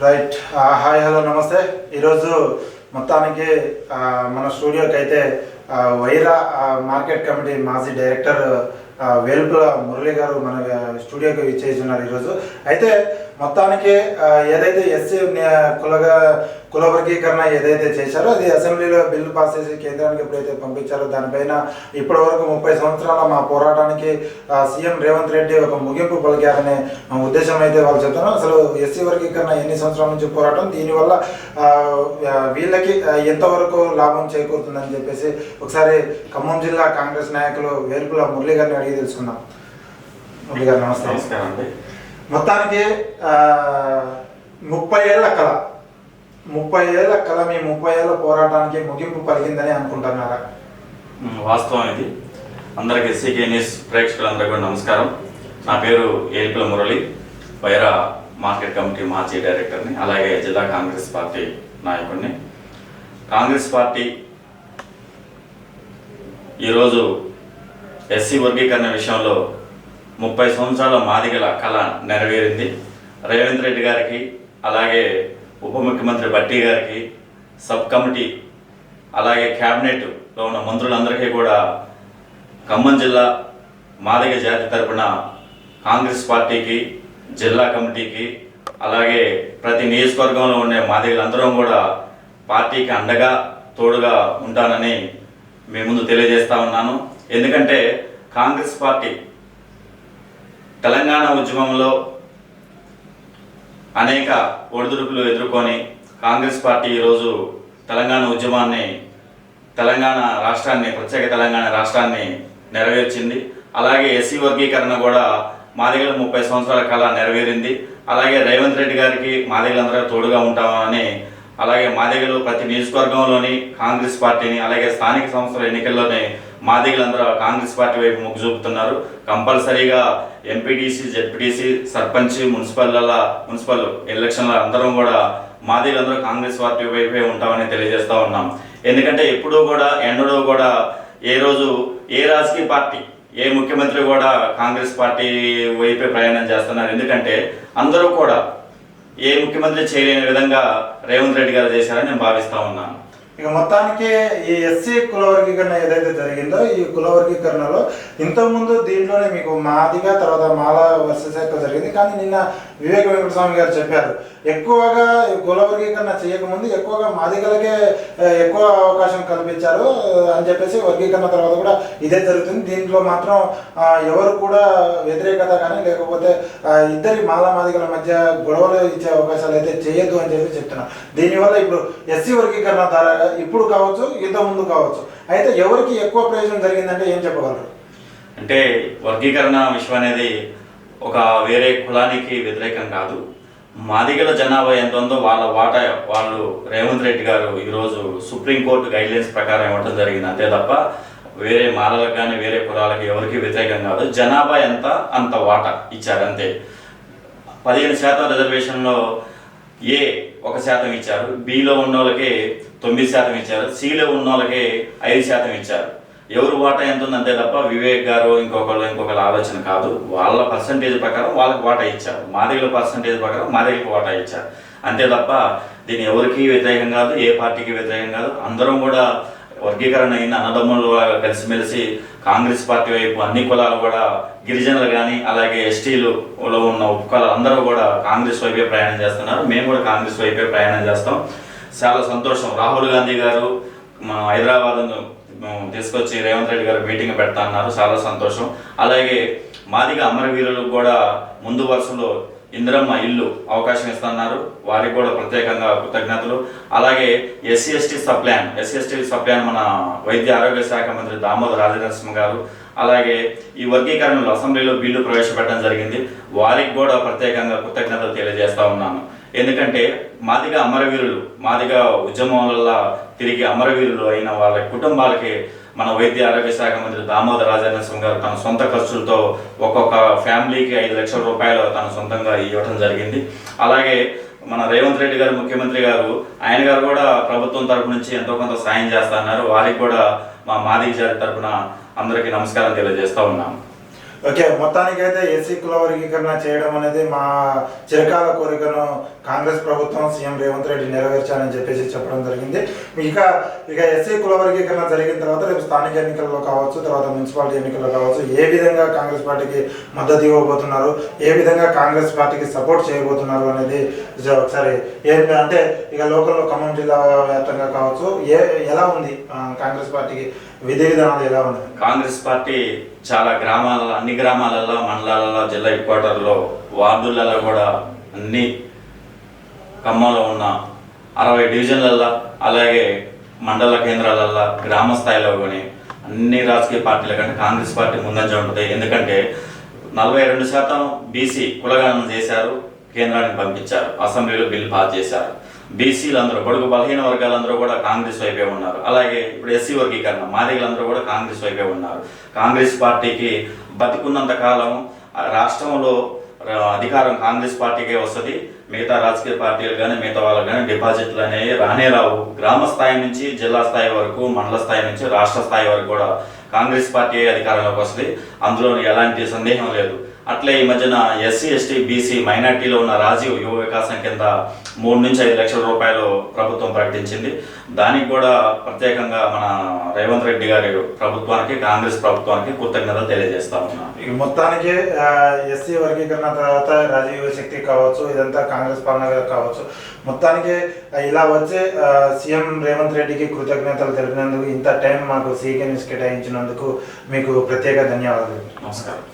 Right hi hello నమస్తే. ఈరోజు మొత్తానికి మన స్టూడియోకి అయితే వైరా మార్కెట్ కమిటీ మాజీ డైరెక్టర్ వేలుపుల మురళి గారు మన స్టూడియోకి ఇచ్చేసి విచ్చేస్తున్నారు ఈరోజు. అయితే మొత్తానికి ఏదైతే ఎస్సీ కులగా కుల వర్గీకరణ ఏదైతే చేశారో అది అసెంబ్లీలో బిల్లు పాస్ చేసి కేంద్రానికి ఎప్పుడైతే పంపించారో దానిపైన ఇప్పటి వరకు ముప్పై సంవత్సరాల మా పోరాటానికి సీఎం రేవంత్ రెడ్డి ఒక ముగింపు పలికారనే ఉద్దేశం అయితే వాళ్ళు చెప్తున్నారు. అసలు ఎస్సీ వర్గీకరణ ఎన్ని సంవత్సరాల నుంచి పోరాటం? దీనివల్ల వీళ్ళకి ఎంతవరకు లాభం చేకూరుతుందని చెప్పేసి ఒకసారి ఖమ్మం జిల్లా కాంగ్రెస్ నాయకులు వేలుపుల మురళీ గారిని అడిగి తెలుసుకుందాం. మురళీ గారు నమస్తే నమస్కారం అండి. మొత్తానికి ముప్పై ఏళ్ళ కళ. ముప్పై ఏళ్ళ కళ మీ ముప్పై ఏళ్ళ పోరాటానికి ముగింపు పలికిందని అనుకుంటున్నారా? వాస్తవం ఇది. అందరికి సీకే న్యూస్ ప్రేక్షకులందరికీ కూడా నమస్కారం. నా పేరు ఏలిపల మురళి వైరా మార్కెట్ కమిటీ మాజీ డైరెక్టర్ని అలాగే జిల్లా కాంగ్రెస్ పార్టీ నాయకుడిని. కాంగ్రెస్ పార్టీ ఈరోజు ఎస్సీ వర్గీకరణ విషయంలో ముప్పై సంవత్సరాల మాదిగల కళ నెరవేరింది. రేవంత్ రెడ్డి గారికి అలాగే ఉప ముఖ్యమంత్రి భట్టి గారికి సబ్ కమిటీ అలాగే క్యాబినెట్లో ఉన్న మంత్రులందరికీ కూడా ఖమ్మం జిల్లా మాదిగ జాతి తరపున కాంగ్రెస్ పార్టీకి జిల్లా కమిటీకి అలాగే ప్రతి నియోజకవర్గంలో ఉండే మాదిగలందరం కూడా పార్టీకి అండగా తోడుగా ఉంటానని మీ ముందు తెలియజేస్తా ఉన్నాను. ఎందుకంటే కాంగ్రెస్ పార్టీ తెలంగాణ ఉద్యమంలో అనేక ఒడిదుడుకులు ఎదుర్కొని కాంగ్రెస్ పార్టీ ఈరోజు తెలంగాణ ఉద్యమాన్ని తెలంగాణ రాష్ట్రాన్ని ప్రత్యేక తెలంగాణ రాష్ట్రాన్ని నెరవేర్చింది. అలాగే ఎస్సీ వర్గీకరణ కూడా మాదిగల ముప్పై సంవత్సరాల కళ నెరవేరింది. అలాగే రేవంత్ రెడ్డి గారికి మాదిగలందరూ తోడుగా ఉంటామని అలాగే మాదిగలు ప్రతి నియోజకవర్గంలోని కాంగ్రెస్ పార్టీని అలాగే స్థానిక సంస్థల ఎన్నికల్లోనే మాదిగలందరూ కాంగ్రెస్ పార్టీ వైపు మొగ్గు చూపుతున్నారు. కంపల్సరీగా ఎంపీటీసీ జెడ్పీటీసీ సర్పంచ్ మున్సిపల్ల మున్సిపల్ ఎలక్షన్ల అందరం కూడా మాదిగలందరూ కాంగ్రెస్ పార్టీ వైపే ఉంటామని తెలియజేస్తూ ఉన్నాం. ఎందుకంటే ఎప్పుడూ కూడా ఎన్నడూ కూడా ఏ రోజు ఏ రాజకీయ పార్టీ ఏ ముఖ్యమంత్రి కూడా కాంగ్రెస్ పార్టీ వైపే ప్రయాణం చేస్తున్నారు. ఎందుకంటే అందరూ కూడా ఏ ముఖ్యమంత్రి చేయలేని విధంగా రేవంత్ రెడ్డి గారు చేశారని నేను భావిస్తా ఉన్నాను. ఇక మొత్తానికి ఈ ఎస్సీ కుల వర్గీకరణ ఏదైతే జరిగిందో ఈ కుల వర్గీకరణలో ఇంతకుముందు దీంట్లోనే మీకు మాదిగా తర్వాత మాల వర్సెస్ ఎక్కువ జరిగింది. కానీ నిన్న వివేక వెంకటస్వామి గారు చెప్పారు ఎక్కువగా కుల వర్గీకరణ చేయకముందు ఎక్కువగా మాదిగలకే ఎక్కువ అవకాశం కల్పించారు అని చెప్పేసి వర్గీకరణ తర్వాత కూడా ఇదే జరుగుతుంది. దీంట్లో మాత్రం ఎవరు కూడా వ్యతిరేకత కానీ లేకపోతే ఇద్దరి మాల మాదిగల మధ్య గొడవలు ఇచ్చే అవకాశాలు అయితే చేయొద్దు అని చెప్పి చెప్తున్నారు దీనివల్ల ఇప్పుడు ఎస్సీ వర్గీకరణ ద్వారా ఇప్పుడు కావచ్చు ఇంత ముందు కావచ్చు. అయితే ఎవరికి ఎక్కువ ప్రయోజనం జరిగిందంటే ఏం చెప్పగలరు? అంటే వర్గీకరణ విషయం అనేది ఒక వేరే కులానికి వ్యతిరేకం కాదు. మాదిగల జనాభా ఎంత ఉందో వాళ్ళ వాటా వాళ్ళు రేవంత్ రెడ్డి గారు ఈరోజు సుప్రీంకోర్టు గైడ్లైన్స్ ప్రకారం ఇవ్వడం జరిగింది. అంతే తప్ప వేరే మాలలకు కానీ వేరే కులాలకు ఎవరికి వ్యతిరేకం కాదు. జనాభా ఎంత అంత వాటా ఇచ్చారు అంతే. పదిహేను శాతం రిజర్వేషన్లో ఏ ఒక శాతం ఇచ్చారు. బిలో ఉన్న వాళ్ళకి తొమ్మిది శాతం ఇచ్చారు. సిలో ఉన్న వాళ్ళకి ఐదు శాతం ఇచ్చారు. ఎవరు వాటా ఎంత ఉంది అంతే తప్ప వివేక్ గారు ఇంకొకళ్ళు ఇంకొకళ్ళ ఆలోచన కాదు. వాళ్ళ పర్సంటేజ్ ప్రకారం వాళ్ళకి వాటా ఇచ్చారు. మాదిగల పర్సంటేజ్ ప్రకారం మాదిగలకు వాటా ఇచ్చారు. అంతే తప్ప దీని ఎవరికి వ్యతిరేకం కాదు ఏ పార్టీకి వ్యతిరేకం కాదు. అందరం కూడా వర్గీకరణ అయిన అన్నదమ్ములు కలిసిమెలిసి కాంగ్రెస్ పార్టీ వైపు అన్ని కులాలు కూడా గిరిజనులు కానీ అలాగే ఎస్టీలు లో ఉన్న ఉపకులాలు అందరూ కూడా కాంగ్రెస్ వైపే ప్రయాణం చేస్తున్నారు. మేము కూడా కాంగ్రెస్ వైపే ప్రయాణం చేస్తాం. చాలా సంతోషం. రాహుల్ గాంధీ గారు మన హైదరాబాద్ తీసుకొచ్చి రేవంత్ రెడ్డి గారు మీటింగ్ పెడతా అన్నారు. చాలా సంతోషం. అలాగే మాదిగా అమరవీరులకు కూడా ముందు వరుసలో ఇందిరమ్మ ఇల్లు అవకాశం ఇస్తున్నారు. వారికి కూడా ప్రత్యేకంగా కృతజ్ఞతలు. అలాగే SC ST sub plan SC ST sub plan మన వైద్య ఆరోగ్య శాఖ మంత్రి దామోదర్ రాజనరసింహ గారు. అలాగే ఈ వర్గీకరణలో అసెంబ్లీలో బిల్లు ప్రవేశపెట్టడం జరిగింది. వారికి కూడా ప్రత్యేకంగా కృతజ్ఞతలు తెలియజేస్తా ఉన్నాను. ఎందుకంటే మాదిగా అమరవీరులు మాదిగా ఉద్యమం వల్ల తిరిగి అమరవీరులు అయిన వాళ్ళ కుటుంబాలకి మన వైద్య ఆరోగ్య శాఖ మంత్రి దామోదర్ రాజనరసింహ గారు తన సొంత ఖర్చులతో ఒక్కొక్క ఫ్యామిలీకి ఐదు లక్షల రూపాయలు తన సొంతంగా ఇవ్వడం జరిగింది. అలాగే మన రేవంత్ రెడ్డి గారు ముఖ్యమంత్రి గారు ఆయన గారు కూడా ప్రభుత్వం తరపు నుంచి ఎంతో కొంత సాయం చేస్తా అన్నారు. వారికి కూడా మా మాదిగ జాతి తరపున అందరికీ నమస్కారం తెలియజేస్తా ఉన్నాము. ఓకే మొత్తానికైతే ఎస్సీ కుల వర్గీకరణ చేయడం అనేది మా చిరకాల కోరికను కాంగ్రెస్ ప్రభుత్వం సీఎం రేవంత్ రెడ్డి నెరవేర్చాలని చెప్పేసి చెప్పడం జరిగింది. ఇక ఇక ఎస్సీ కుల వర్గీకరణ జరిగిన తర్వాత రేపు స్థానిక ఎన్నికల్లో కావచ్చు తర్వాత మున్సిపాలిటీ ఎన్నికల్లో కావచ్చు ఏ విధంగా కాంగ్రెస్ పార్టీకి మద్దతు ఇవ్వబోతున్నారు ఏ విధంగా కాంగ్రెస్ పార్టీకి సపోర్ట్ చేయబోతున్నారు అనేది ఒకసారి అంటే ఇక లోకల్లో ఖమ్మం జిల్లా వ్యాప్తంగా కావచ్చు ఏ ఎలా ఉంది కాంగ్రెస్ పార్టీకి విధి విధానాలు ఎలా ఉంది కాంగ్రెస్ పార్టీ చాలా గ్రామాల అన్ని గ్రామాలలో మండలాలలో జిల్లా హెడ్ క్వార్టర్లో వార్డులలో కూడా అన్ని ఖమ్మంలో ఉన్న అరవై డివిజన్లల్లో అలాగే మండల కేంద్రాలల్లో గ్రామ స్థాయిలో కానీ అన్ని రాజకీయ పార్టీల కంటే కాంగ్రెస్ పార్టీ ముందంజ ఉంటుంది. ఎందుకంటే నలభై రెండు శాతం బీసీ కులగణన చేశారు కేంద్రానికి పంపించారు అసెంబ్లీలో బిల్ పాస్ చేశారు. బీసీలు అందరూ బడుగు బలహీన వర్గాలందరూ కూడా కాంగ్రెస్ వైపే ఉన్నారు. అలాగే ఇప్పుడు ఎస్సీ వర్గీకరణ మాదిగలందరూ కూడా కాంగ్రెస్ వైపే ఉన్నారు. కాంగ్రెస్ పార్టీకి బతికున్నంత కాలం రాష్ట్రంలో అధికారం కాంగ్రెస్ పార్టీకే వస్తుంది. మిగతా రాజకీయ పార్టీలు కానీ మిగతా వాళ్ళకి కానీ డిపాజిట్లు అనేవి రానే రావు. గ్రామ స్థాయి నుంచి జిల్లా స్థాయి వరకు మండల స్థాయి నుంచి రాష్ట్ర స్థాయి వరకు కూడా కాంగ్రెస్ పార్టీ అధికారంలోకి వస్తుంది. అందులో ఎలాంటి సందేహం లేదు. అట్లే ఈ మధ్యన ఎస్సీ ఎస్టీ బీసీ మైనార్టీలో ఉన్న రాజీవ్ యువ వికాసం కింద మూడు నుంచి ఐదు లక్షల రూపాయలు ప్రభుత్వం ప్రకటించింది. దానికి కూడా ప్రత్యేకంగా మన రేవంత్ రెడ్డి గారి ప్రభుత్వానికి కాంగ్రెస్ ప్రభుత్వానికి కృతజ్ఞతలు తెలియజేస్తా ఉన్నాను ఇక మొత్తానికి ఎస్సీ వర్గీకరణ తర్వాత రాజీవ్ శక్తి కావచ్చు ఇదంతా కాంగ్రెస్ పాలన కావచ్చు. మొత్తానికి ఇలా వచ్చే సీఎం రేవంత్ రెడ్డికి కృతజ్ఞతలు తెలిపినందుకు ఇంత టైం మాకు సీకే న్యూస్ కేటాయించినందుకు మీకు ప్రత్యేక ధన్యవాదాలు. నమస్కారం.